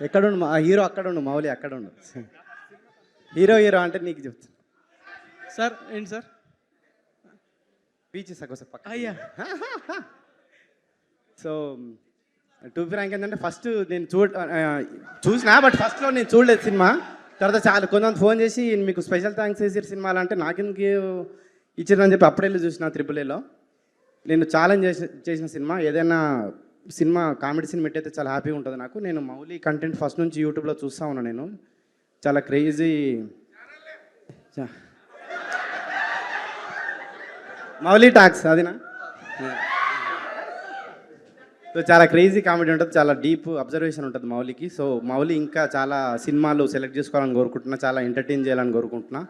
ఎక్కడుండు మా హీరో అక్కడ ఉండు మౌలి అక్కడ ఉండు హీరో హీరో అంటే నీకు చెప్తాను సార్ ఏంటి సార్? బీచ్ సగోస పక్క అయ్యా. సో టూ ఫ్రాంక్ ఏంటంటే ఫస్ట్ నేను చూడ ఆ, చూసినా బట్ ఫస్ట్లో నేను చూడలేదు సినిమా. తర్వాత చాలా కొంతమంది ఫోన్ చేసి మీకు స్పెషల్ థ్యాంక్స్ చేసారు సినిమాలు అంటే నాకెందుకు ఇచ్చారని చెప్పి అప్పుడే చూసిన త్రిపుల్ ఏలో నేను ఛాలెంజ్ చేసి చేసిన సినిమా ఏదైనా సినిమా కామెడీ సినిమా ఎట్టయితే చాలా హ్యాపీగా ఉంటుంది నాకు. నేను మౌలి కంటెంట్ ఫస్ట్ నుంచి యూట్యూబ్లో చూస్తూ ఉన్నాను నేను. చాలా క్రేజీ మౌలి టాక్స్ అదినా? సో చాలా క్రేజీ కామెడీ ఉంటుంది చాలా డీప్ అబ్జర్వేషన్ ఉంటుంది మౌలికి. సో మౌలి ఇంకా చాలా సినిమాలు సెలెక్ట్ చేసుకోవాలని కోరుకుంటున్నా చాలా ఎంటర్టైన్ చేయాలని కోరుకుంటున్నా.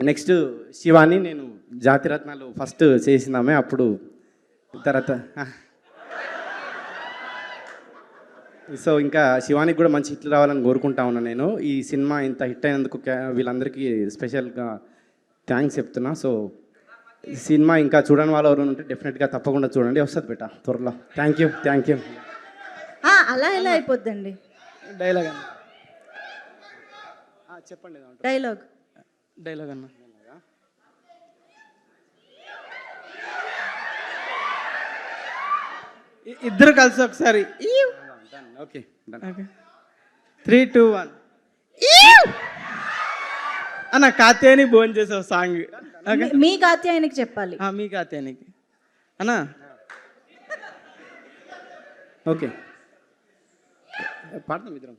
నెక్స్ట్ శివాని నేను జాతిరత్నాలు ఫస్ట్ చేసిందామే అప్పుడు తర్వాత సో ఇంకా శివానికి కూడా మంచి హిట్లు రావాలని కోరుకుంటా ఉన్నాను నేను. ఈ సినిమా ఇంత హిట్ అయినందుకు వీళ్ళందరికీ స్పెషల్గా థ్యాంక్స్ చెప్తున్నా. సో ఈ సినిమా ఇంకా చూడని వాళ్ళు ఎవరు ఉంటే డెఫినెట్గా తప్పకుండా చూడండి. వస్తుంది బేట త్వరలో. Thank you thank you. ఆ, అలా ఎలా అయిపోద్దండి? డైలాగ్ అన్న. చెప్పండి డైలాగ్. డైలాగ్ అన్న. ఇద్దరు కలిసి ఒకసారి. Okay okay three two one అన్న కాత్యాని భోజనం చేసావు సాంగ్ మీ- కాత్యాయనికి చెప్పాలి. ఆ, మీ కాత్యానికి అన్న. ఓకే పాడతాం ఇద్దరం.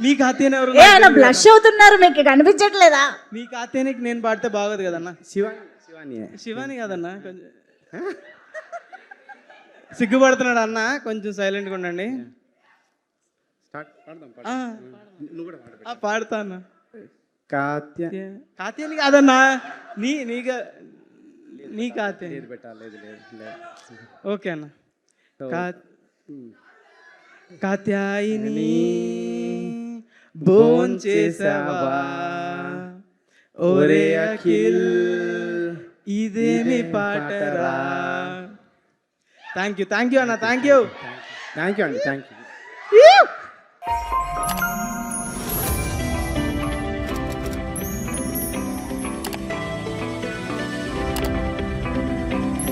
మీ కాత్యాని ఎవరు ఆయన బ్లష్ అవుతున్నారు మీకు కనిపించట్లేదా? మీ కాత్యానికి నేను పాడితే బాగోదు కదన్న. శివాని శివాని శివాని కాదన్న కొంచెం. సిగ్గుపడుతున్నాడు అన్న కొంచెం సైలెంట్గా ఉండండి. పాడతా అన్న కాత్య. కాత్యాని కాదన్నా నీ నీగా నీ కాత్యాని. లేదు బెట్ట లేదు ఓకే అన్న. కాత్యాయిని భోన్ చేసావా? ఓరే అఖిల్. ఇదేమి పాటరా. థ్యాంక్ యూ థ్యాంక్ యూ అన్న థ్యాంక్ యూ థ్యాంక్ యూ అండి థ్యాంక్ యూ